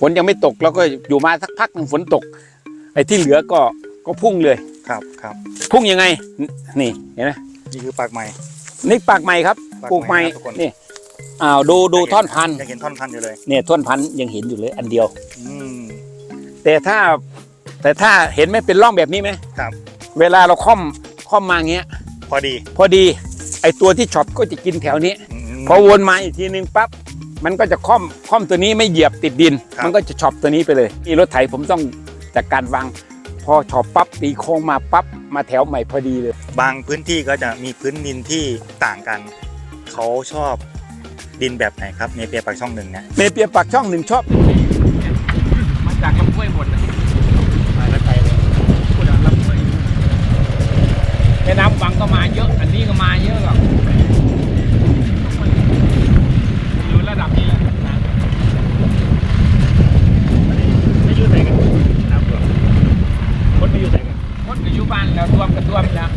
ฝนยังไม่ตกเราก็อยู่มาสักพักหนึ่งฝนตก ไอ้ที่เหลือก็ก็พุ่งเลย ครับครับพุ่งยังไง นี่เห็นไหมนี่คือปากใหม่ นี่ปากใหม่ครับปากปลูกใหม่ครับทุกคน นี่อ้าวดูดูท่อนพันธุ์ยังเห็นท่อนพันธุ์อยู่เลย เนี่ยท่อนพันธุ์ยังเห็นอยู่เลยอันเดียว อืม แต่ถ้าแต่ถ้าเห็นไหมเป็นร่องแบบนี้ไหมครับ เวลาเราค่อมค่อมมาเงี้ย พอดีพอดีไอตัวที่ช็อปก็จะกินแถวนี้ มพอวนมาอีกทีนึงปั๊บ มันก็จะค่อมค่อมตัวนี้ไม่เหยียบติดดิน ครับ มันก็จะช็อปตัวนี้ไปเลยนี่รถไถผมต้องจากการวาง พอช็อปปั๊บตีโค้งมาปั๊บมาแถวใหม่พอดีเลย บางพื้นที่ก็จะมีพื้นดินที่ต่างกัน เขาชอบดินแบบไหนครับในเปียปากช่องหนึ่งเนี่ยเมเปียปากช่องหนึ่งชอบมาจากลำห้วยหมดนะมาแล้วไปเลยพูดถึงลำห้วยแม่น้ำวังก็มาเยอะ อันนี้ก็มาเยอะหรอกอยู่ระดับนี้แหละนะ ไม่ยืดใส่กันน้ำเปล่าคนไม่ยืดใส่กัน คนก็ อยู่บ้านแล้วรวมกันรวมแล้ว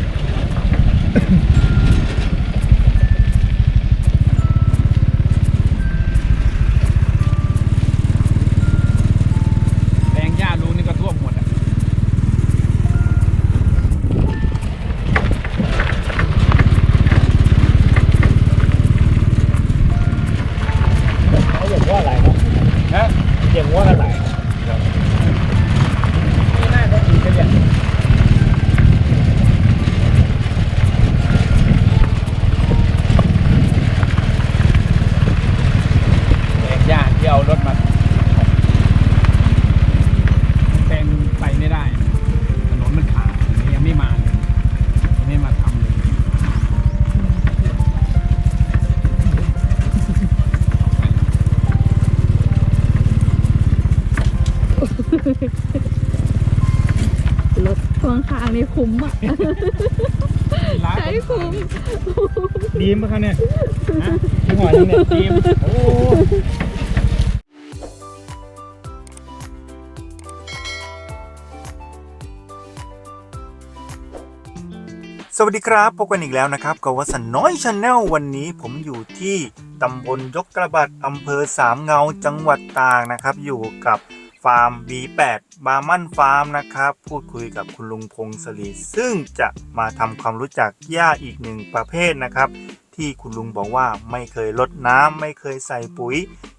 มปะครับเนี่ยฮะยี่ห้อนี้เนี่ยดีมโอ้สวัสดีครับพบกันอีกแล้วนะครับกับวัสนน้อยชาแนลวันนี้ผมอยู่ที่ตำบลยกกระบัดอำเภอสามเงาจังหวัดตากนะครับ อยู่กับฟาร์ม B8 บามันฟาร์มนะครับ พูดคุยกับคุณลุงพงศรีซึ่งจะมาทำความรู้จักหญ้าอีกหนึ่งประเภทนะครับ ที่คุณลุงบอกว่าไม่เคยลดน้ำไม่เคยใส่ปุ๋ย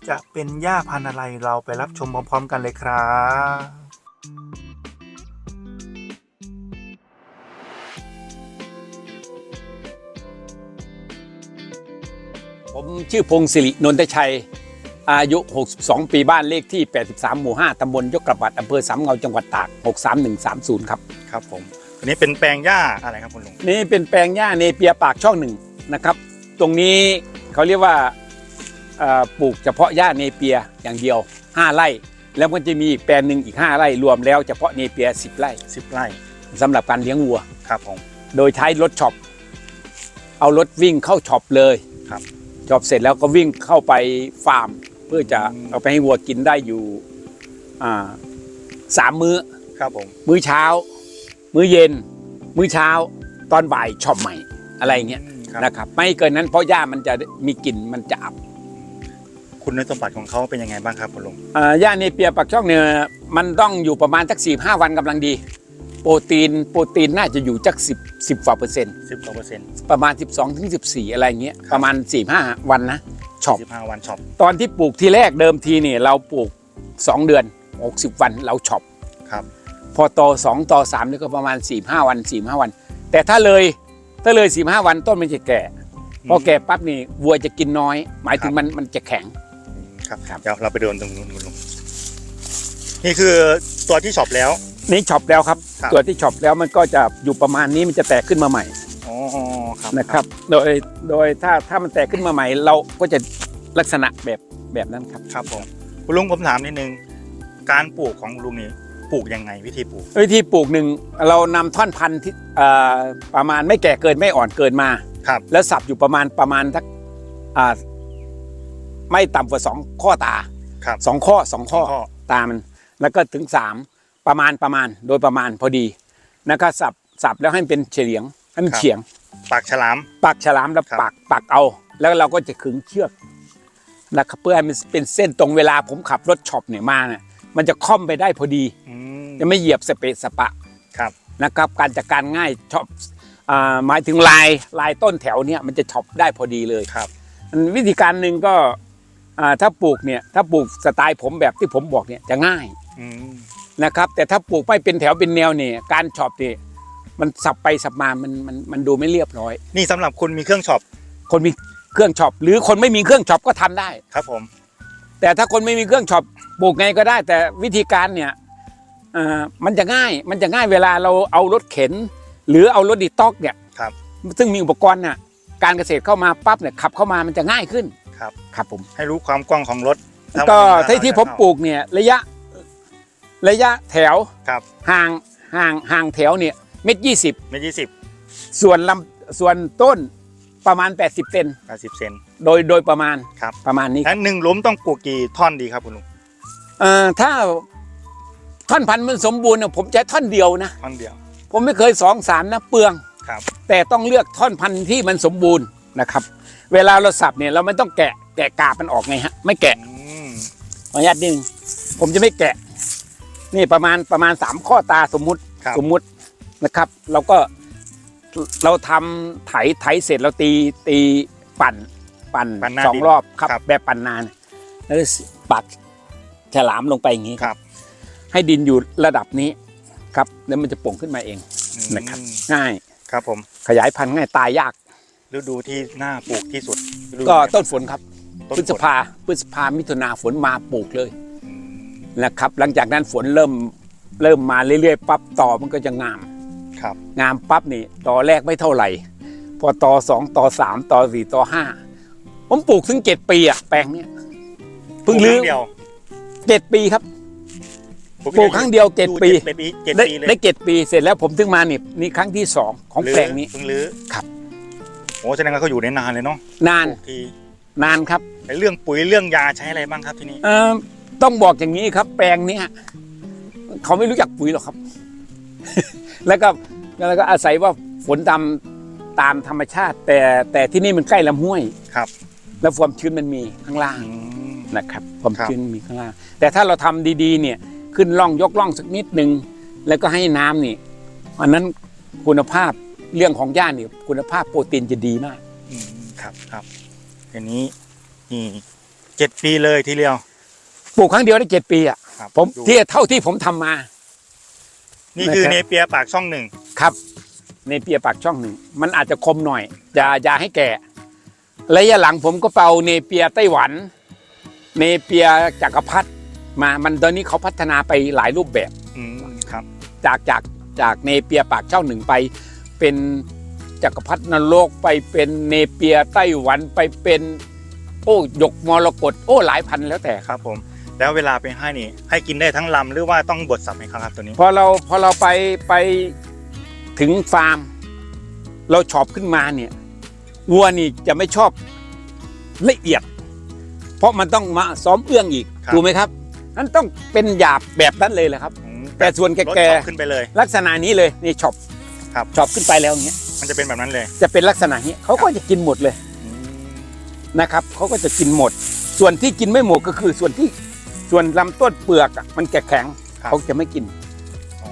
จะเป็นหญ้าพันธุ์อะไรเราไปรับชมพร้อม ๆ กันเลยครับผมชื่อพงศิรินนทชัย อายุ 62 ปีบ้านเลขที่ 83 หมู่ 5 ตำบลยกกระบัดอำเภอสามเงาจังหวัดตาก 63130 ครับ ครับผมอันนี้เป็นแปลงหญ้าอะไรครับคุณลุง นี่เป็นแปลงหญ้าเนเปียปากช่องหนึ่งนะครับ ตรงนี้เขาเรียกว่าเอ่อปลูกเฉพาะหญ้าเนเปียอย่างเดียว 5 ไร่ แล้วมันจะมีอีกแปลงหนึ่งอีก 5 ไร่รวมแล้วเฉพาะเนเปีย 10 ไร่สิบไร่สำหรับการเลี้ยงวัวครับผมโดยใช้รถช็อป เอารถวิ่งเข้าช็อปเลยครับช็อปเสร็จแล้วก็วิ่งเข้าไปฟาร์ม เพื่อจะอืมเอาไปให้วัวกินได้อยู่อ่าสามมื้อครับผมมื้อเช้า มื้อเย็น มื้อเช้า ตอนบ่ายช็อปใหม่อะไรอย่างเงี้ย ครับ นะครับ ไม่เกินนั้นเพราะหญ้ามันจะมีกลิ่นมันจะอับคุณสมบัติของเขาเป็นยังไงบ้างครับคุณลุงอ่าหญ้าเนเปียปักช่องเนี่ยมันต้องอยู่ประมาณสักสี่ห้าวันกำลังดี โปรตีนโปรตีนน่าจะอยู่จักสิบสิบกว่าเปอร์เซ็นต์สิบกว่าเปอร์เซ็นต์ ประมาณ 12ถึง14 อะไรเงี้ยครับ ประมาณ4-5วันนะช็อปสิบห้าวันช็อปตอนที่ปลูกทีแรกเดิมทีเนี่ยเราปลูก 2 เดือน 60 วันเราช็อปครับ พอต่อ2ต่อ3นี่ก็ประมาณ4-5วัน4-5วัน แต่ถ้าเลย ถ้าเลย4-5วันต้นมันจะแก่ พอแก่ปั๊บนี่วัวจะกินน้อย หมายถึงมันมันจะแข็ง ครับครับเดี๋ยวเราไปเดินตรงนู้นคุณลุงนี่คือตัวที่ช็อปแล้ว นี่ช็อปแล้วครับครับ ตัวที่ช็อปแล้วมันก็จะอยู่ประมาณนี้มันจะแตกขึ้นมาใหม่อ๋อครับนะครับ โดยโดยถ้าถ้ามันแตกขึ้นมาใหม่ เราก็จะลักษณะแบบแบบนั้นครับ ครับผมคุณลุงผมถามนิดนึงการปลูกของลุงนี่ ปลูกยังไงวิธีปลูก วิธีปลูกหนึ่งเรานำท่อนพันธุ์ที่เอ่อประมาณไม่แก่เกินไม่อ่อนเกินมา ครับ แล้วสับอยู่ประมาณประมาณทักอ่าไม่ต่ำกว่าสองข้อตาครับสองข้อสองข้อสองข้อ ตามันแล้วก็ถึงสามประมาณประมาณโดยประมาณพอดีแล้วก็สับสับแล้วให้มันเป็นเฉียงให้มันเฉียง ปากฉลาม ปักฉลามแล้วครับ ปักปักเอา แล้วเราก็จะขึงเชือกนะครับเพื่อให้มันเป็นเส้นตรงเวลาผมขับรถช็อปเนี่ยมาเนี่ย มันจะค่อมไปได้พอดีอืมจะไม่เหยียบสเปะสปะครับนะครับ การจัดการง่ายช็อปอ่าหมายถึงลายลายต้นแถวเนี่ยมันจะช็อปได้พอดีเลยครับอันวิธีการหนึ่งก็อ่าถ้าปลูกเนี่ยถ้าปลูกสไตล์ผมแบบที่ผมบอกเนี่ยจะง่ายอืมนะครับ แต่ถ้าปลูกไม่เป็นแถวเป็นแนวเนี่ยการช็อปเนี่ยมันสับไปสับมามันมันมันดูไม่เรียบร้อย นี่สำหรับคุณมีเครื่องช็อปคนมีเครื่องช็อปหรือคนไม่มีเครื่องช็อปก็ทำได้ครับผม แต่ถ้าคนไม่มีเครื่องช็อปปลูกไงก็ได้ แต่วิธีการเนี่ยเอ่อมันจะง่ายมันจะง่ายเวลาเราเอารถเข็น หรือเอารถดีต็อกเนี่ยครับซึ่งมีอุปกรณ์น่ะการเกษตรเข้ามาปั๊บเนี่ยขับเข้ามามันจะง่ายขึ้นครับครับผมให้รู้ความกว้างของรถถ้าก็วันหนึ่งที่ที่ผมเราจะปลูกเนี่ยระยะระยะแถวครับห่างห่างห่างแถวเนี่ยเมตรยี่สิบเมตรยี่สิบส่วนลำส่วนต้นประมาณ 80 เซนแปดสิบเซน โดยโดยประมาณครับ ประมาณนี้นั้นหนึ่งหลุมต้องปลูกกี่ท่อนดีครับคุณลุงเอ่อถ้าท่อนพันธุ์มันสมบูรณ์เนี่ยผมใช้ท่อนเดียวนะ ท่อนเดียว ผมไม่เคยสองสามนะเปลือง ครับ แต่ต้องเลือกท่อนพันธุ์ที่มันสมบูรณ์นะครับ เวลาเราสับเนี่ยเราไม่ต้องแกะแกะกาบมันออกไงฮะ ไม่แกะอืมขออนุญาตนิดนึงผมจะไม่แกะ นี่ประมาณประมาณสามข้อตาสมมุติ ครับสมมุตินะครับ เราก็เราทำไถไถเสร็จเราตีตีปั่น ปั่นปั่นหน้าสองดินรอบครับ ครับแบบปั่นนานแล้วก็ปักฉลามลงไปอย่างนี้ครับ ให้ดินอยู่ระดับนี้ครับแล้วมันจะโป่งขึ้นมาเองนะครับอืมง่ายครับผมขยายพันธุ์ง่ายตายยาก ฤดูที่น่าปลูกที่สุดฤดูก็ไหนต้นฝนครับต้นพฤษฝนภาพฤษภามิถุนาฝนมาปลูกเลยอืมนะครับ หลังจากนั้นฝนเริ่มเริ่มมาเรื่อยๆปั๊บต่อมันก็จะงาม ครับ งามปั๊บนี่ต่อแรกไม่เท่าไหร่ พอต่อสองต่อสามต่อสี่ต่อห้า ผมปลูกถึงเจ็ดปีอะแปลงเนี้ยเพิ่งปลูลื้กอครั้เดียวเจ็ดปีครับปลูกครั้งเดียวเจ็ดปีอยู่เจ็ดปีเจ็ดได้ปีเลยได้เจ็ดปีเสร็จแล้วผมถึงมานี่นี่ครั้งที่สองของแปลงนี้เพิ่งรื้อครับโอ้แสดงว่าเขาอยู่ได้นานเลยเนาะนานปลูกทีนานครับไอ้เรื่องปุ๋ยเรื่องยาใช้อะไรบ้างครับทีนี้เอ่อต้องบอกอย่างนี้ครับ แปลงเนี้ยเขาไม่รู้จักปุ๋ยหรอกครับ แล้วก็แล้วก็อาศัยว่าฝนตามตามธรรมชาติ แต่แต่ที่นี่มันใกล้ลำห้วยครับ แล้วความชื้นมันมีข้างล่างอืมนะครับ ความครับชื้นมีข้างล่าง แต่ถ้าเราทำดีๆ เนี่ยขึ้นร่องยกร่องสักนิดหนึ่งแล้วก็ให้น้ำนี่อันนั้นคุณภาพเรื่องของหญ้าเนี่ยคุณภาพโปรตีนจะดีมากอืมครับครับทีนี้นี่เจ็ดปีเลยทีเดียวปลูกครั้งเดียวได้เจ็ดปีอะครับผมดูที่เท่าที่ผมทำมา นี่คือนะครับเนเปียปากช่องหนึ่งครับในเปียปากช่องหนึ่งมันอาจจะคมหน่อยอย่าอย่าให้แก่ ระยะหลังผมก็เป่าเนเปียไต้หวัน เนเปียจักรพรรดิมา มันตอนนี้เขาพัฒนาไปหลายรูปแบบอืมครับ จากจากจากเนเปียปากช่องหนึ่งไป เป็นจักรพรรดินรกไปเป็นเนเปียไต้หวันไปเป็นโอ้หยกมรกตโอ้หลายพันแล้วแต่ ครับผม แล้วเวลาไปให้นี่ ให้กินได้ทั้งลำหรือว่าต้องบดสับไหมครับตัวนี้ พอเราพอเราไปไปถึงฟาร์ม เราชอบขึ้นมาเนี่ย วัวนี่จะไม่ชอบละเอียด เพราะมันต้องมาซ้อมเอื้องอีกครับ ถูกไหมครับนั้นต้องเป็นหยาบแบบนั้นเลยแหละครับ อืมแต่ส่วนรถแก่ช็อปขึ้นไปเลย ๆลักษณะนี้เลยนี่ชอบครับชอบขึ้นไปแล้วอย่างเงี้ยมันจะเป็นแบบนั้นเลยจะเป็นลักษณะนี้เขาก็จะกินหมดเลยอืมนะครับเขาก็จะกินหมด ส่วนที่กินไม่หมดก็คือส่วนที่ส่วนลำต้นเปลือกอะมันแข็งๆครับเขาจะไม่กิน อ๋อ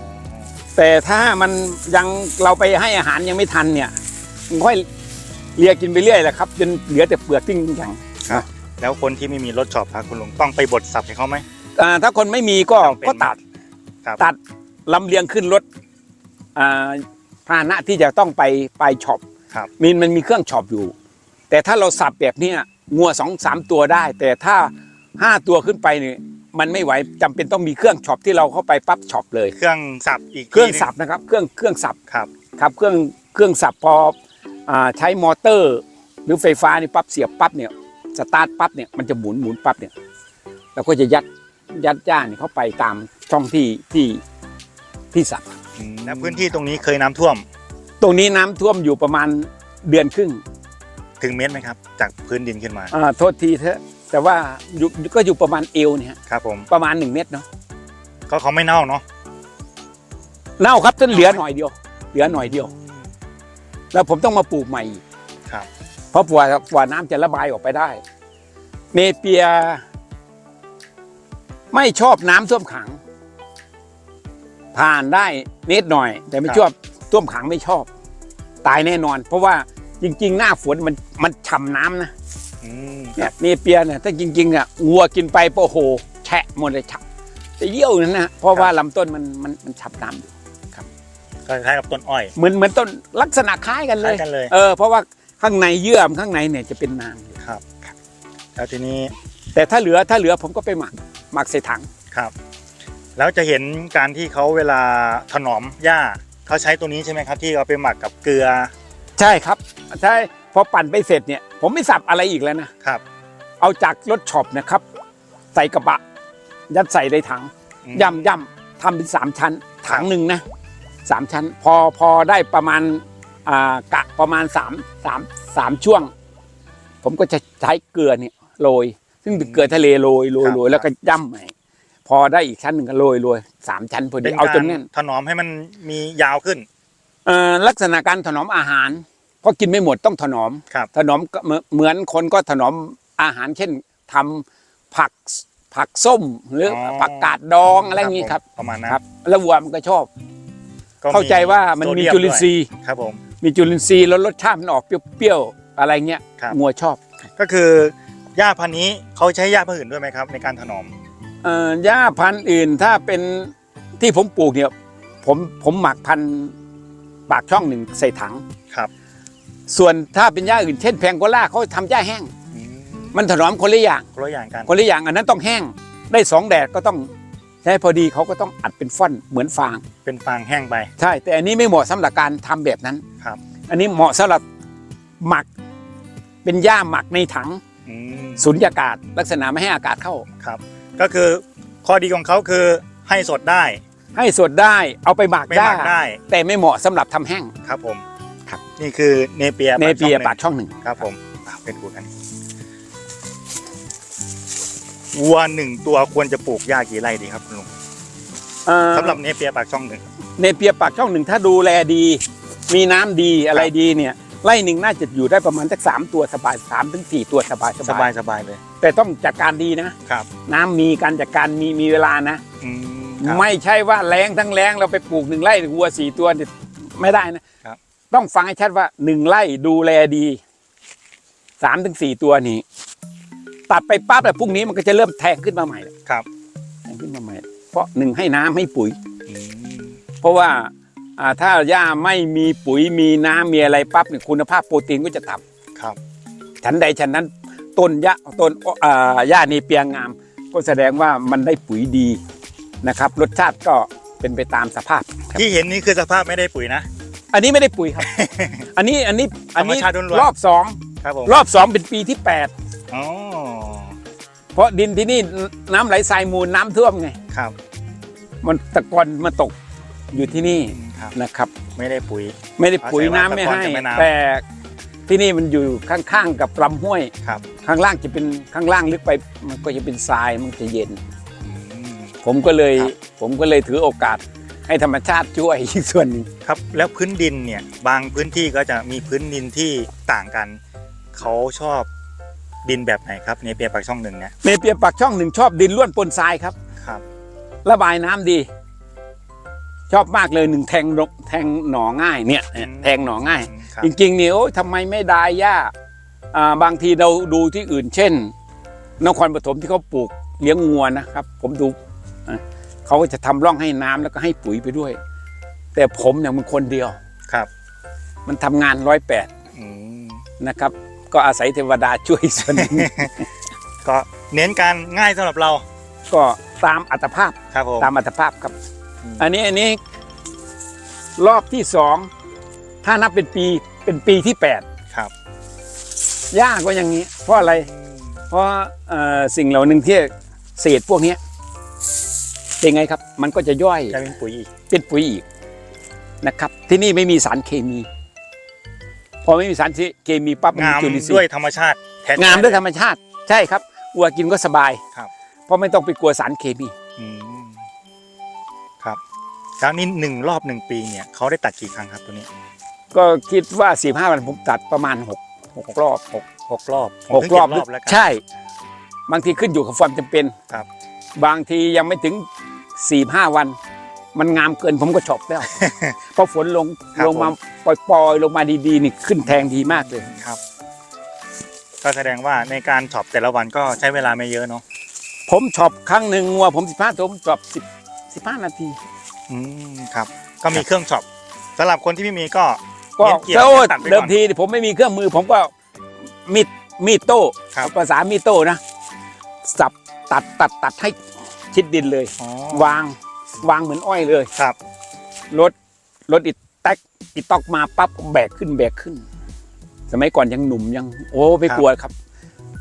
แต่ถ้ามันยังเราไปให้อาหารยังไม่ทันเนี่ยมันค่อย เลียกินไปเรื่อยแหละครับจนเหลือแต่เปลือกทิ้งแข็งแล้วคนที่ไม่มีรถช็อปครับคุณลุงต้องไปบดสับให้เขาไหม อ่าถ้าคนไม่มีก็จำเป็นก็ตัดครับ ตัดลำเลียงขึ้นรถอ่าพาหนะที่จะต้องไปไปช็อปครับ มีมันมีเครื่องช็อปอยู่ แต่ถ้าเราสับแบบเนี้ยงัวสองสามตัวได้ แต่ถ้าห้าตัวขึ้นไปเนี่ยมันไม่ไหวจำเป็นต้องมีเครื่องช็อปที่เราเข้าไปปั๊บช็อปเลย เครื่องสับอีกเครื่องทีหนึ่สับนะครับ เครื่องเครื่องสับครับ ครับเครื่องเครื่องสับพออา ใช้มอเตอร์ หรือไฟฟ้านี่ปั๊บเสียบปั๊บเนี่ยสตาร์ทปั๊บเนี่ยมันจะหมุนหมุนปั๊บเนี่ยเราก็จะยัดยัดย่าเนี่ยเข้าไปตามช่องที่ที่ที่สับอืมแล้วพื้นที่ตรงนี้เคยน้ำท่วม ตรงนี้น้ำท่วมอยู่ประมาณเดือนครึ่ง ถึงเมตรไหมครับ จากพื้นดินขึ้นมาอ่าโทษทีเถอะแต่ว่าอยู่ก็อยู่ประมาณเอวเนี่ยฮะครับผมประมาณหนึ่งเมตรเนาะก็เขาไม่เน่าเนาะเน่าครับจนเหลือหน่อยเดียว เหลือหน่อยเดียว แล้วผมต้องมาปลูกใหม่อีกครับ เพราะกว่าว่าน้ำจะระบายออกไปได้ เนเปีย ไม่ชอบน้ำท่วมขัง ผ่านได้นิดหน่อย แต่ไม่ชอบท่วมขังไม่ชอบ ตายแน่นอน เพราะว่าจริง ๆ หน้าฝนมันมันฉ่ำน้ำนะ อืมคเนี่รัยบเนเปียเนี่ยถ้าจริงๆอะงัวกินไปโอ้โห แฉะหมดเลยฉ่ำจะเยี่ยวนั่นนะเพราะว่าลำต้นมันมันมันฉ่ำน้ำอยู่ คล้ายๆกับต้นอ้อย เหมือนเหมือนต้นลักษณะคล้ายกันเลคล้ายยกันเลย เออเพราะว่าข้างในเยื่อมันข้างในเนี่ยจะเป็นน้ำอยู่ครับ แล้วทีนี้แต่ถ้าเหลือถ้าเหลือผมก็ไปหมักหมักใส่ถังครับ แล้วจะเห็นการที่เขาเวลาถนอมหญ้าเขาใช้ตัวนี้ใช่ไหมครับ ที่เอาไปหมักกับเกลือ ใช่ครับ ใช่พอปั่นไปเสร็จเนี่ย ผมไม่สับอะไรอีกแล้วนะครับ เอาจากรถช็อปนะครับ ใส่กระบะ ยัดใส่ในถังอืม ย่ำย่ำทำเป็นสามชั้น ถังหนึ่งนะ สามชั้น พอพอได้ประมาณอ่ากะประมาณสามสามสามช่วง ผมก็จะใช้เกลือเนี่ยโรย ซึ่งเป็นเกลือทะเลโรยโรยโรยแล้วก็ย่ำใหม่พอได้อีกชั้นหนึ่งก็โรยโรยสามชั้นพอดีเป็นเอากาจรนแน่นถนอมให้มันมียาวขึ้นเอ่อลักษณะการถนอมอาหารเพราะกินไม่หมดต้องถนอมครับถนอมก็เหมือนเหมือนคนก็ถนอมอาหารเช่นทำผักผักส้มหรือออผักกาดดองอะไรอย่างนี้ครับผมประมาณนั้นครับแล้ววัวมันก็ชอบ ก็เข้าใจว่ามันมีโซเดียจุลินทรีย์ ด้วยครับผม มีจุลินทรีย์แล้วรสชาติมันออกเปรี้ยวๆอะไรเงี้ยครับ งัวชอบก็คือหญ้าพันธุ์นี้เขาใช้หญ้าพันธุ์อื่นด้วยไหมครับ ในการถนอมเอ่อหญ้าพันธุ์อื่นถ้าเป็นที่ผมปลูกเนี่ยผมผมหมักพันธุ์ปากช่องหนึ่งใส่ถัง ครับส่วนถ้าเป็นหญ้าอื่นเช่นแพงโกล่าเขาทำหญ้าแห้ง อืมมันถนอมคนละอย่างคนละอย่างกันคนละอย่างอันนั้นต้องแห้ง ได้สองแดดก็ต้อง ใช้พอดีเขาก็ต้องอัดเป็นฟ่อนเหมือนฟาง เป็นฟางแห้งไป ใช่ แต่อันนี้ไม่เหมาะสำหรับการทำแบบนั้นครับ อันนี้เหมาะสำหรับหมัก เป็นหญ้าหมักในถังอืมสุญญากาศลักษณะไม่ให้อากาศเข้าครับ ก็คือข้อดีของเขาคือให้สดได้ ให้สดได้เอาไปหมักไม่ได้หมักได้ แต่ไม่เหมาะสำหรับทำแห้งครับผมครับ นี่คือเนเปียเนเปียช่องหงปากช่องหนึ่งครับผมอะเป็นดูกัน วัวหนึ่งตัวควรจะปลูกหญ้ากี่ไร่ดีครับคุณลุงเอ่อสำหรับเนเปียปากช่องหนึ่งเนเปียปากช่องหนึ่งถ้าดูแลดี มีน้ำดีอะไรดีเนี่ยไร่หนึ่งน่าจะอยู่ได้ประมาณสักสามตัวสบายสามถึงสี่ตัวสบายสสบาบายยสบายเลยแต่ต้องจัดการดีนะ ครับน้ำมีการจัดการมีมีเวลานะ อืมครับ ไม่ใช่ว่าแรงทั้งแรงเราไปปลูกหนึ่งไร่วัวสี่ตัวเนี่ยไม่ได้นะครับ ต้องฟังให้ชัดว่าหนึ่งไร่ดูแลดีสามถึงสี่ตัวนี้ ตัดไปปั๊บแต่พรุ่งนี้มันก็จะเริ่มแทงขึ้นมาใหม่ครับแทงขึ้นมาใหม่ เพราะหนึ่งให้น้ำให้ปุ๋ยอืมเพราะว่าอ่าถ้าหญ้าไม่มีปุ๋ยมีน้ำมีอะไรปั๊บเนี่ยคุณภาพโปรตีนก็จะต่ครับำฉันใดฉันนั้นต้นหญ้าต้นอ่าหญ้าในเปียงงาม ก็แสดงว่ามันได้ปุ๋ยดีนะครับ รสชาติก็เป็นไปตามสภาพครับที่เห็นนี่คือสภาพไม่ได้ปุ๋ยนะ อันนี้ไม่ได้ปุ๋ยครับ อันนี้อันนี้อันนี้ธรรมชาติล้วนๆรอบสองครับผมรอบสองเป็นปีที่แปดอ๋อ เพราะดินที่นี่น้ำไหลทรายมูลน้ำท่วมไง ครับมันตะกอนมาตกอยู่ที่นี่ครับ นะครับ ไม่ได้ปุ๋ย ไม่ได้ปุ๋ยอาศัยว่าน้ำไม่ให้ตะกอนจากแม่น้ำ แต่ที่นี่มันอยู่ข้างๆกับลำห้วย ครับข้างล่างจะเป็นข้างล่างลึกไป มันก็จะเป็นทรายมันจะเย็น อืม ผมก็เลยครับ ผมก็เลยถือโอกาสให้ธรรมชาติช่วยอีกส่วนหนึ่ง ครับแล้วพื้นดินเนี่ยบางพื้นที่ก็จะมีพื้นดินที่ต่างกัน เขาชอบ ดินแบบไหนครับในเปียปากช่องหนึ่งเนี่ยเนเปียปากช่องหนึ่งชอบดินล้วนปนทรายครับครับ ระบายน้ำดี ชอบมากเลยหนึ่งแทงนกแทงหน่อง่ายเนี่ยเนี่ย แทงหน่อง่ายครับจริงๆเนี่ยโอ้ยทำไมไม่ได้ย่าอ่าบางทีเราดูที่อื่น เช่น นครปฐมที่เขาปลูกเลี้ยงงัวนะครับ ผมดูอะเขาก็จะทำร่องให้น้ำแล้วก็ให้ปุ๋ยไปด้วย แต่ผมเนี่ยมันคนเดียวครับ มันทำงานร้อยแปดอืมนะครับ ก็อาศัยเทวดาช่วยส่วนหนึ่งก็เน้นการง่ายสำหรับเราก็ตามอัตภาพครับผม ตามอัตภาพครับ อืม อันนี้อันนี้ รอบที่สองถ้านับเป็นปีเป็นปีที่แปดครับยากกว่าอย่างนี้ เพราะอะไร เพราะเอ่อสิ่งเหล่านึงที่เศษพวกเนี้ยเป็นไงครับ มันก็จะย่อย กลายเป็นปุ๋ยอีกเป็นปุ๋ยอีกนะครับ ที่นี่ไม่มีสารเคมี พอไม่มีสารเคมีปั๊บมันงามจุลินทรีด้วยย์ธรรมชาติแท้ๆงามด้วยธรรมชาติ ใช่ครับวัวกินก็สบายครับเพราะไม่ต้องไปกลัวสารเคมีอืมครับแล้วนี่หนึ่งรอบหนึ่งปีเนี่ยเขาได้ตัดกี่ครั้งครับตัวนี้ ก็คิดว่าสี่ห้าวันผมตัดประมาณหกหกรอบหกหกรอบผมหกเพิ่งรอบเจ็ดรอบแล้วกันใช่ บางทีขึ้นอยู่กับความจำเป็นครับ บางทียังไม่ถึงสี่ห้าวัน มันงามเกินผมก็ชอบแล้วพอฝนลงครับลงมาปล่อยๆลงมาดีๆนี่ขึ้นแทงดีมากเลย ครับ ก็แสดงว่าในการช็อปแต่ละวันก็ใช้เวลาไม่เยอะเนาะผมช็อปครั้งหนึ่งงัวผมสิบห้าตัวผมช็อปสิบสิบห้านาที อืมครับ ก็มีเครื่องช็อปสำหรับคนที่ไม่มีก็ ก็เน้นเกี่ยวโต้ตัดไปก่อนเดิมทีผมไม่มีเครื่องมือ ผมก็มีดมีดโต้ครับ ภาษามีดโต้นะ สับตัดตัดตัดให้ชิดดินเลย อ๋อวาง วางเหมือนอ้อยเลยครับ รถรถอิดแตกอิดตอกมาปั๊บแบกขึ้นแบกขึ้น สมัยก่อนยังหนุ่มยัง โอ้ไม่กลัวครับ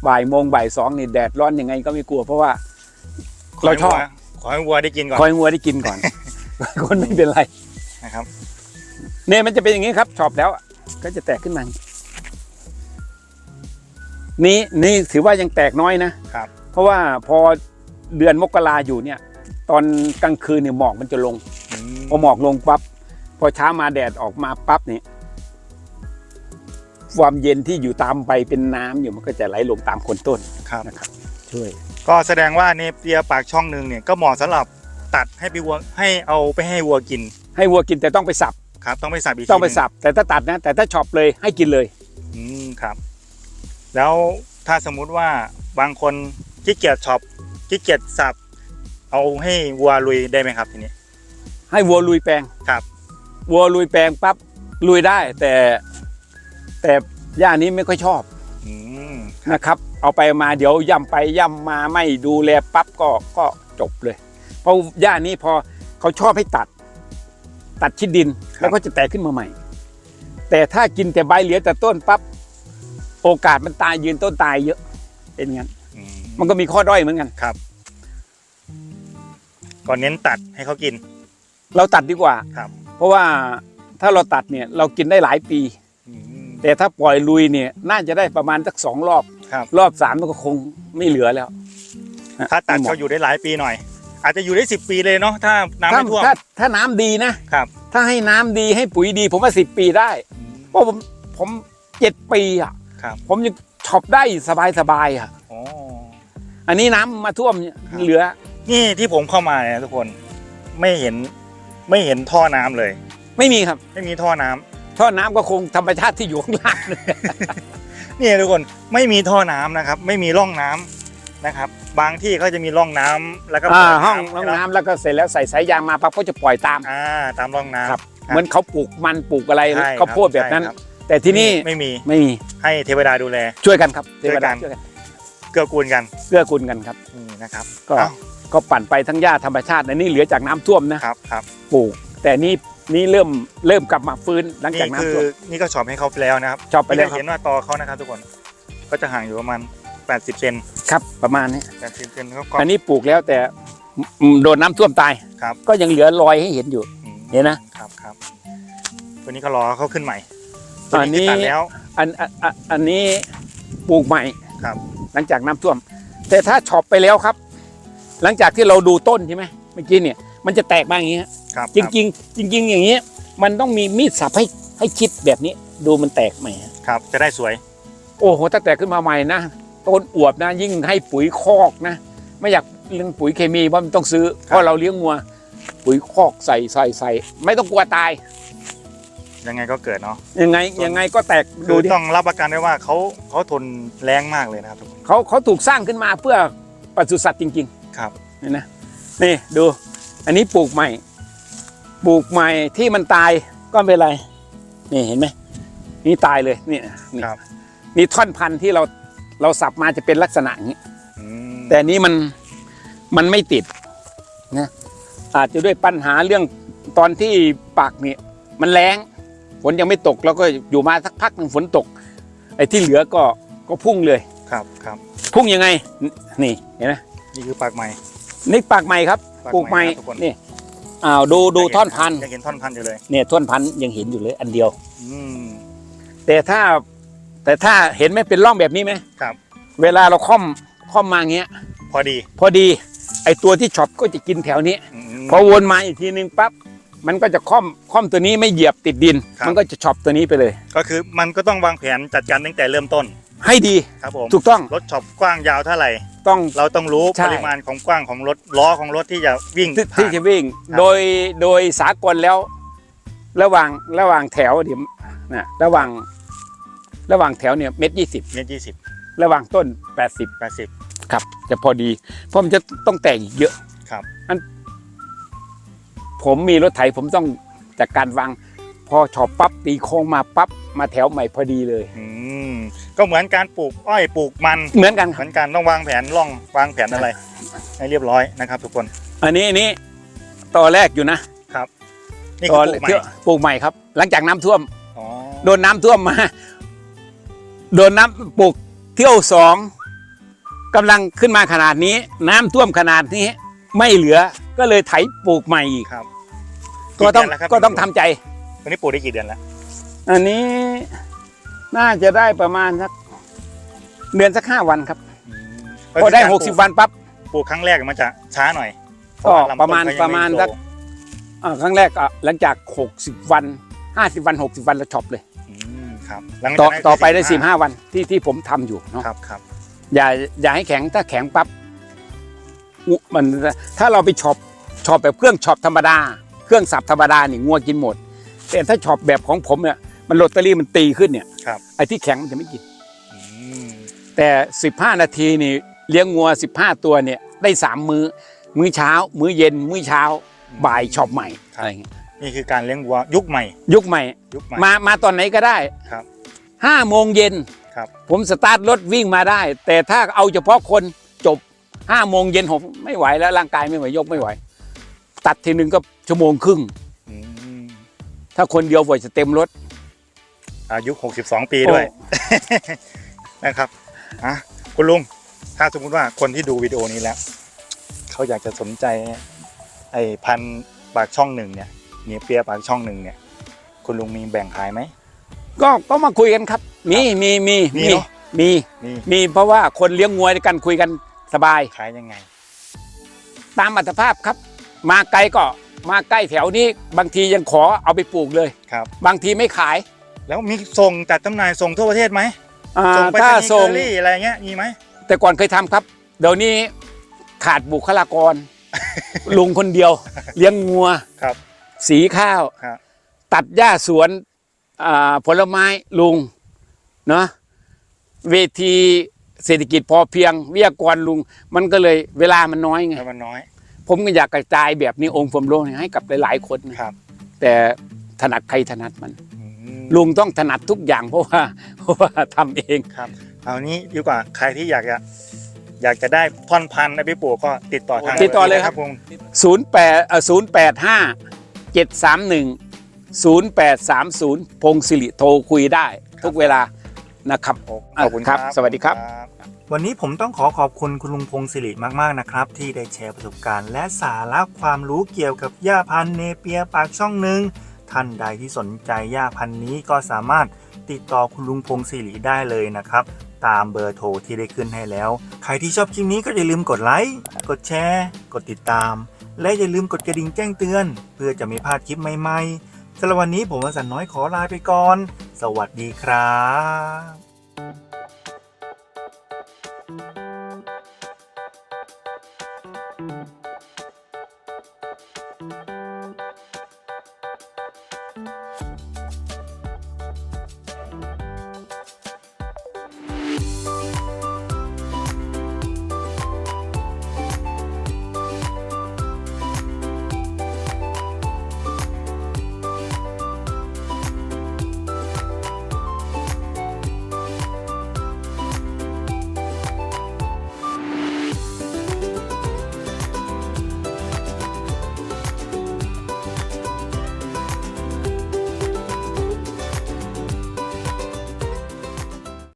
บ่ายโมงบ่ายสองนี่แดดร้อนยังไงก็ไม่กลัวเพราะว่าเราชอบขอให้วัวได้กินก่อนคอยงัวได้กินก่อนคนไม่เป็นไรนะครับเนี่ยมันจะเป็นอย่างนี้ครับชอบแล้วอะก็จะแตกขึ้นมานี่นี่ถือว่ายังแตกน้อยนะครับ เพราะว่าพอเดือนมกราอยู่เนี่ย ตอนกลางคืนเนี่ยหมอกมันจะลงอืมพอหมอกลงปั๊บพอเช้ามาแดดออกมาปั๊บเนี่ยความเย็นที่อยู่ตามใบเป็นน้ำอยู่มันก็จะไหลลงตามโคนต้นครับนะครับ ช่วย ก็แสดงว่าเนเปียปากช่องหนึ่งเนี่ยก็เหมาะสำหรับตัดให้ไปวัวให้เอาไปให้วัวกิน ให้วัวกินแต่ต้องไปสับครับต้องไปสับอีกต้องไปทีหนึ่สับ แต่ถ้าตัดนะ แต่ถ้าช็อปเลยให้กินเลย อืมครับ แล้วถ้าสมมุติว่าบางคนขี้เกียจช็อปขี้เกียจสับ เอาให้วัวลุยได้ไหมครับทีนี้ ให้วัวลุยแปลงครับ วัวลุยแปลงปั๊บลุยได้ แต่แต่ย่านี้ไม่ค่อยชอบอืมนะครับ เอาไปมาเดี๋ยวย่ำไปย่ำมาไม่ดูแลปั๊บก็ก็จบเลย เพราะย่านี้พอเขาชอบให้ตัด ตัดชิดดินแล้วก็จะแตกขึ้นมาใหม่ แต่ถ้ากินแต่ใบเหลือแต่ต้นปั๊บโอกาสมันตายยืนต้นตายเยอะ เป็นงั้นอืมมันก็มีข้อด้อยเหมือนกันครับ ก็เน้นตัดให้เขากิน เราตัดดีกว่า ครับ เพราะว่าถ้าเราตัดเนี่ยเรากินได้หลายปีอืมแต่ถ้าปล่อยลุยเนี่ยน่าจะได้ประมาณสักสองรอบ ครับ รอบสามมันก็คงไม่เหลือแล้วถ้าตัดไม่เหเขามาะอยู่ได้หลายปีหน่อย อาจจะอยู่ได้สิบปีเลยเนาะถ้าน้ำถ้าไม่ท่วมถ้าถ้าน้ำดีนะครับ ถ้าให้น้ำดีให้ปุ๋ยดี ผมว่าสิบปีได้ เพราะผมผมเจ็ดปีอะครับ ผมยังช็อปได้สบายสบายๆอะ อ๋อ อันนี้น้ำมาท่วมเนี่ยครับเหลือ นี่ที่ผมเข้ามาเนี่ยทุกคนไม่เห็นไม่เห็นท่อน้ำเลย ไม่มีครับ ไม่มีท่อน้ำท่อน้ำก็คงธรรมชาติที่อยู่ข้างล่างนี่ทุกคนไม่มีท่อน้ำนะครับ ไม่มีร่องน้ำนะครับ บางที่เขาจะมีร่องน้ำแล้วก็อ่าเปิดห้องำห้องใช่ไหมน้ำแล้วก็เสร็จแล้วใส่สายยางมาปั๊บก็จะปล่อยตาม อ่าตามร่องน้ำ ครับ เหมือนเขาปลูกมันปลูกอะไรใช่ข้าวโพดแบบนั้น ใช่ครับ แต่ที่นี่ไม่มีไม่มีให้เทวดาดูแล ช่วยกันครับเทวดาช่ช่ววยยกักันนเกื้อกูลกันเกื้อกูลกันครับ นี่นะครับก็เอ้า ก็ปั่นไปทั้งหญ้าธรรมชาติอันนี้เหลือจากน้ำท่วมนะครับครับปลูก แต่นี่นี่เริ่มเริ่มกลับมาฟื้นหลังนี่จากคือน้ำท่วมนี่ก็ช็อปให้เขาไปแล้วนะครับชอบไปแล้วครัเห็บนว่าตอเขานะครับทุกคนก็จะห่างอยู่ประมาณ 80เซนครับประมาณนี้80เซนเขาก็อันนี้ปลูกแล้วแต่อืมโดนน้ำท่วมตายครับ ก็ยังเหลือรอยให้เห็นอยู่อืมเห็นนะครับครับตัวนี้ก็รอเขาขึ้นใหม่ตัวอันนี้นี้คือตัดแล้วอันอันอันอันนี้ปลูกใหม่ครับ หลังจากน้ำท่วม แต่ถ้าช็อปไปแล้วครับ หลังจากที่เราดูต้นใช่ไหมเมื่อกี้เนี่ยมันจะแตกมาอย่างนี้ฮะครับจริงๆจริง ๆ อย่างนี้ มันต้องมีมีดสับให้ให้ชิดแบบนี้ ดูมันแตกใหม่ฮะครับ จะได้สวย โอ้โหถ้าแตกขึ้นมาใหม่นะต้นอวบนะ ยิ่งให้ปุ๋ยคอกนะ ไม่อยากเรื่องปุ๋ยเคมีเพราะมันต้องซื้อเพราะเราเลี้ยงงัว ปุ๋ยคอกใส่ใส่ใส่ไม่ต้องกลัวตาย ยังไงก็เกิดเนาะยังไงยังไงก็แตกคืดูอดิต้องรับประกันได้ว่าเขาเขาทนแรงมากเลยนะครับทุกคนเขาเขาถูกสร้างขึ้นมาเพื่อปศุสัตว์จริง ครับๆนี่นะนี่ดู อันนี้ปลูกใหม่ ปลูกใหม่ที่มันตายก็ไม่เป็นไร นี่เห็นไหมนี่ตายเลยนี่นี่ครับ นี่ท่อนพันธุ์ที่เราเราสับมาจะเป็นลักษณะอย่างนี้ อืมแต่อันนี้มันมันไม่ติดนะอาจจะด้วยปัญหาเรื่องตอนที่ปักเนี่ยมันแรงฝนยังไม่ตกแล้วก็อยู่มาสักพักหนึ่งฝนตก ไอ้ที่เหลือก็ก็พุ่งเลย ครับครับพุ่งยังไงนี่เห็นไหม นี่คือปากใหม่ นี่ปักใหม่ครับปักปลูกใหม่ใหม่ครับทุกคน นี่อ้าวดูดูท่อนพันธุ์ยังเห็นท่อนพันธุ์อยู่เลยเนี่ยท่อนพันธุ์ยังเห็นอยู่เลยอันเดียว อืม แต่ถ้าแต่ถ้าเห็นไหมเป็นร่องแบบนี้ไหมครับ เวลาเราค่อมค่อมมาอย่างเงี้ย พอดีพอดีไอ้ตัวที่ช็อปก็จะกินแถวนี้ อืม พอวนมาอีกทีนึงปั๊บมันก็จะค่อมค่อมตัวนี้ไม่เหยียบติดดิน ครับ มันก็จะช็อปตัวนี้ไปเลย ก็คือมันก็ต้องวางแผนจัดการตั้งแต่เริ่มต้น ให้ดีครับผมถูกต้องรถช็อปกว้างยาวเท่าไหร่ต้อง เราต้องรู้ใช่ ปริมาณของกว้างของรถล้อของรถที่จะวิ่งที่ผ่าที่น จะวิ่งครับ โดยโดยสากลแล้ว ระหว่างระหว่างแถวเดี๋ยวนะระหว่างระหว่างแถวเนี่ยเมตรยี่สิบเมตรยี่สิบระหว่างต้นแปดสิบแปดสิบ ครับ จะพอดี เพราะมันจะต้องแต่งอีกเยอะครับ อันผมมีรถไถผมต้องจากการวาง พอชอบปั๊บตีโค้งมาปั๊บมาแถวใหม่พอดีเลย อืมก็เหมือนการปลูกอ้อยปลูกมันเหมือนกันคเหรับ มือนกันต้องวางแผนร่องวางแผนอะไร ให้เรียบร้อยนะครับ ทุกคน อันนี้อันนี้ต่อแรกอยู่นะครับนี่ต่คืออปลูกใหม่เที่ยวปลูกใหม่ครับ หลังจากน้ำท่วม อ๋อโดนน้ำท่วมมา โดนน้ำปลูกเที่ยวสองกำลังขึ้นมาขนาดนี้ น้ำท่วมขนาดนี้ ไม่เหลือก็เลยไถปลูกใหม่อีก ครับก็ต้องกี่เดืนแล้วครับก็ต้องทำใจ วันนี้ปลูกได้กี่เดือนแล้ว อันนี้น่าจะได้ประมาณสักเดือนสักห้าวันครับอืมพอได้ก็คืหกสิบวันปั๊บปลูกครั้งแรกมันจะช้าหน่อยก็เพลำต้นประมาณเขยังประมาณไโตสักอ่าครั้งแรกอะหลังจากหกสิบวันห้าสิบวันหกสิบวันเราช็อปเลยอืมครับหลังต่อจากนั้นต่อไปได้45สิบห้าวันที่ที่ผมทำอยู่เนาะครับครับอย่าอย่าให้แข็งถ้าแข็งปั๊บอุมันถ้าเราไปช็อปช็อปแบบเครื่องช็อปธรรมดา เครื่องสับธรรมดานี่งัวกินหมด แต่ถ้าช็อปแบบของผมเนี่ยมันโรตารี่มันตีขึ้นเนี่ยครับ ไอ้ที่แข็งมันจะไม่กินอืมแต่ 15 นาทีนี่เลี้ยงงัว 15 ตัวเนี่ยได้ 3 มื้อ มื้อเช้า มื้อเย็น มื้อเช้า บ่ายช็อปใหม่อะไรอย่างเงี้ยนี่คือการเลี้ยงวัวยุคใหม่ ยุคใหม่ ยุคใหม่ มามาตอนไหนก็ได้ครับ5โมงเย็นครับผมสตาร์ทรถวิ่งมาได้ แต่ถ้าเอาเฉพาะคนจบ5โมงเย็นผมไม่ไหวแล้วร่างกายไม่ไหวยกไม่ไหว ตัดทีนึงก็ชั่วโมงครึ่งอืม ถ้าคนเดียวกว่าจะเต็มรถ อายุ 62 ปีด้วย นะครับอะคุณลุง ถ้าสมมุติว่าคนที่ดูวิดีโอนี้แล้ว เขาอยากจะสนใจไอ้พันธุ์ปากช่องหนึ่งเนี่ยเนียเปียปากช่องหนึ่งเนี่ย คุณลุงมีแบ่งขายไหม ก็ก็มาคุยกันครับ มีมีมีมีมีเนอะ มีนี่มีเพราะว่าคนเลี้ยงงัวด้วยกันคุยกันสบาย ขายยังไง ตามอัตภาพครับ มาไกลก็ มาใกล้แถวนี้บางทียังขอเอาไปปลูกเลยครับ บางทีไม่ขายแล้วมีส่งจัดจำหน่ายส่งทั่วประเทศไหมอ่าส่งไปถ้าที่ส่ง เกอรี่อะไรเงี้ยมีไหม แต่ก่อนเคยทำครับ เดี๋ยวนี้ขาดบุคลากร ลุงคนเดียว เลี้ยงงัว ครับ สีข้าว ครับ ตัดหญ้าสวนอ่าผลไม้ลุงเนาะเวทีเศรษฐกิจพอเพียง วิทยากรลุง มันก็เลยเวลามันน้อยไง แล้วมันน้อย ผมก็อยากกระจายแบบนี้องค์ความรู้ให้กับหลายๆคนนะครับ แต่ถนัดใครถนัดมันอืมลุงต้องถนัดทุกอย่างเพราะว่าเพราะว่าทำเองครับ เอานี้ดีกว่าใครที่อยากจะอยากจะได้ท่อนพันธุ์นะพี่ปู่ก็ติดต่อทางติดต่อเลยครับผม0 8เอ่อ0 8 5 7 3 1 0 8 3 0พงศิริโทรคุยได้ทุกเวลานะครับโอ้ขอบคุณคครัรับ สวัสดีครับ วันนี้ผมต้องขอขอบคุณคุณลุงพงศิริมากๆนะครับ ที่ได้แชร์ประสบการณ์ และสาระความรู้เกี่ยวกับหญ้าพันธุ์เนเปียปากช่องหนึ่งท่านใดที่สนใจหญ้าพันธุ์นี้ก็สามารถติดต่อคุณลุงพงศิริได้เลยนะครับ ตามเบอร์โทรที่ได้ขึ้นให้แล้ว ใครที่ชอบคลิปนี้ก็อย่าลืมกดไลค์กดแชร์ กดติดตาม และอย่าลืมกดกระดิ่งแจ้งเตือน เพื่อจะไม่พลาดคลิปใหม่ๆสำหรับวันนี้ผมวสันต์น้อยขอลาไปก่อน สวัสดีครับ